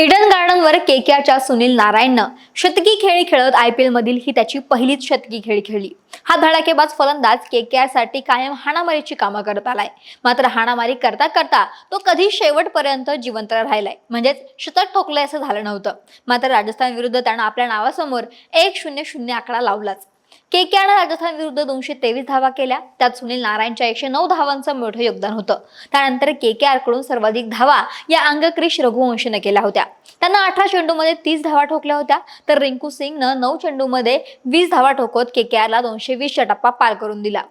Eden गार्डनवर केकेआरच्या Sunil नारायणनं शतकी खेळी खेळत आय पी मधील ही त्याची पहिलीच शतकी खेळी खेळली. हा धडाकेबाज फलंदाज केकेआरसाठी कायम हाणामारीची कामं करत आलाय. मात्र हाणामारी करता करता तो कधी शेवटपर्यंत जिवंत राहिलाय. म्हणजेच शतक ठोकलंय असं झालं नव्हतं. मात्र राजस्थान विरुद्ध त्यानं आपल्या नावासमोर एक शून्य शून्य आकडा लावलाच. केकेआरनं राजस्थान विरुद्ध दोनशे तेवीस धावा केल्या. त्यात सुनील नारायणच्या एकशे नऊ धावांचं मोठं योगदान होतं. त्यानंतर केकेआरकडून सर्वाधिक धावा या अंगक्रिश रघुवंशीनं केल्या होत्या. त्यांना अठरा चेंडूमध्ये तीस धावा ठोकल्या होत्या. तर रिंकू सिंगनं नऊ चेंडूमध्ये वीस धावा ठोकत केकेआरला दोनशे वीसच्या टप्पा पार करून दिला.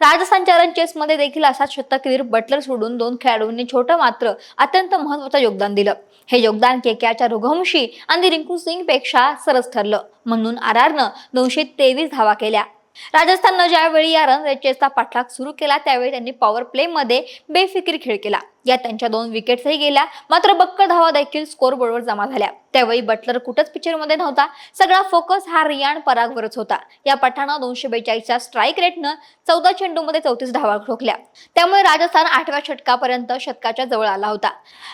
राजस्थानच्या रणचेसमध्ये देखील असाच शतकवीर बटलर सोडून दोन खेळाडूंनी छोटं मात्र अत्यंत महत्वाचं योगदान दिलं. हे योगदान केकेआरच्या रघुवंशी आणि रिंकू सिंगपेक्षा सरस ठरलं. म्हणून आर आरनं दोनशे तेवीस धावा केल्या. राजस्थाननं ज्यावेळी या रन रेचेसचा पाठलाग सुरू केला त्यावेळी त्यांनी पॉवर प्लेमध्ये बेफिकीर खेळ केला. यात त्यांच्या दोन विकेट्सही गेल्या. मात्र बक्कळ धावा देखील स्कोर बोर्डवर जमा झाल्या. त्यावेळी बटलर कुठंच पिक्चरमध्ये नव्हता. सगळा फोकस हा रियान परागवरच होता. या पठानं दोनशे बेचाळीसच्या स्ट्राईक रेटनं चौदा चेंडूमध्ये चौतीस धावा ठोकल्या. त्यामुळे राजस्थान आठव्या षटकापर्यंत शतकाच्या जवळ आला होता.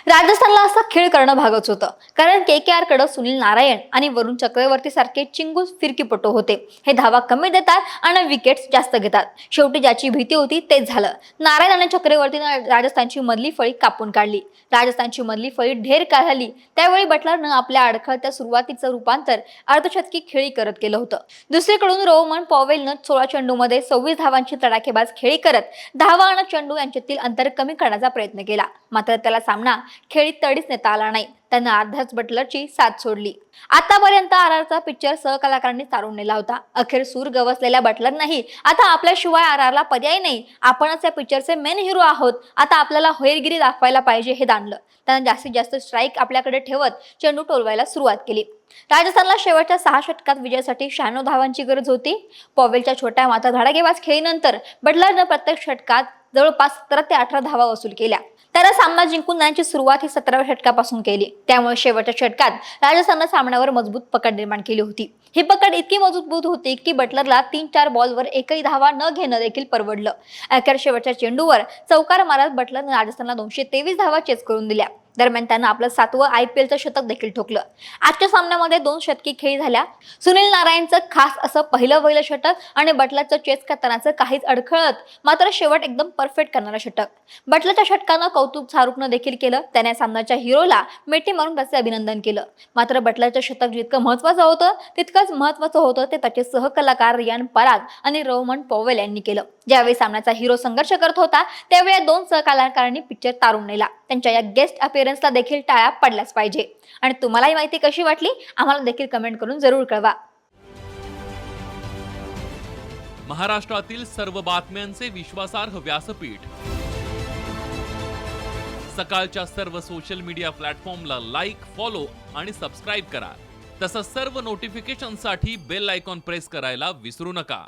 राजस्थानला असा खेळ करणं भागच होतं. कारण के के आरकडे सुनील नारायण आणि वरुण चक्रवर्ती सारखे चिंगूस फिरकीपटू होते. हे धावा कमी देतात आणि विकेट्स जास्त घेतात. शेवटी ज्याची भीती होती तेच झालं. नारायण आणि चक्रवर्तीनं राजस्थानची मधली फळी कापून काढली. राजस्थानची मधली फळी ढेर काढली. त्यावेळी बटलरनं आपल्या अडखळत्या सुरुवातीचं रूपांतर अर्धशतकी खेळी करत केलं होतं. दुसरीकडून रोमन पॉवेलनं सोळा चेंडूमध्ये सव्वीस धावांची तडाखेबाज खेळी करत धावा आणि चेंडू यांच्यातील अंतर कमी करण्याचा प्रयत्न केला. मात्र त्याला सामना खेळीत तडीच नेता आला नाही. त्यानं अर्ध्याच बटलरची साथ सोडली. आतापर्यंत आर आरचा पिक्चर सहकलाकारांनी तारून नेला होता. अखेर सूर गवसलेल्या बटलर नाही आता आपल्याशिवाय आर आरला पर्याय नाही. आपणच या पिक्चरचे मेन हिरो आहोत. आता आपल्याला होईरगिरी दाखवायला पाहिजे हे जाणलं. त्यानं जास्तीत जास्त स्ट्राईक आपल्याकडे ठेवत चेंडू टोलवायला सुरुवात केली. राजस्थानला शेवटच्या सहा षटकात विजयासाठी शहाण्णव धावांची गरज होती. पॉवेलच्या छोट्या माता धडाकेबाज खेळीनंतर बटलरनं प्रत्येक षटकात जवळपास सतरा ते अठरा धावा वसूल केल्या. त्यानं सामना जिंकून जाण्याची सुरुवात ही सतराव्या षटकापासून केली. त्यामुळे शेवटच्या षटकात राजस्थाननं सामन्यावर मजबूत पकड निर्माण केली होती. ही पकड इतकी मजबूत होती की बटलरला तीन चार बॉलवर एकही धावा न घेणं देखील परवडलं. अखेर शेवटच्या चेंडूवर चौकार मारत बटलरनं राजस्थानला दोनशे तेवीस धावा चेस करून दिल्या. दरम्यान त्यानं आपलं सातवं आय पी एलचं शतक देखील ठोकलं. आजच्या सामन्यामध्ये दोन शतकी खेळी झाल्या. सुनील नारायणचं खास असं पहिलं पहिलं षटक आणि बटलाचं चेस करतानाचं काहीच अडखळत मात्र शेवट एकदम परफेक्ट करणारं षटक. बटलाच्या षटकानं कौतुक शाहरुखनं देखील केलं. त्याने सामन्याच्या हिरोला मेटी मारून त्याचे अभिनंदन केलं. मात्र बटलाचं शतक जितकं महत्वाचं होतं तितकंच महत्वाचं होतं ते त्याचे सहकलाकार रियान पराग आणि रोमन पॉवेल यांनी केलं. ज्यावेळी सामन्याचा हिरो संघर्ष करत होता त्यावेळी या दोन सहकलाकारांनी पिक्चर तारून नेला. त्यांच्या या गेस्ट अपिअरन्सला देखील टाळ्या पडल्याच पाहिजे. आणि तुम्हाला ही माहिती कशी वाटली? आम्हाला देखील कमेंट करून जरूर कळवा. महाराष्ट्रातील सर्व बातम्यांचे विश्वासार्ह व्यासपीठ. सकाळच्या सर्व सोशल मीडिया प्लॅटफॉर्मला लाईक फॉलो आणि सबस्क्राईब करा. तसंच सर्व नोटिफिकेशनसाठी बेल आयकॉन प्रेस करायला विसरू नका.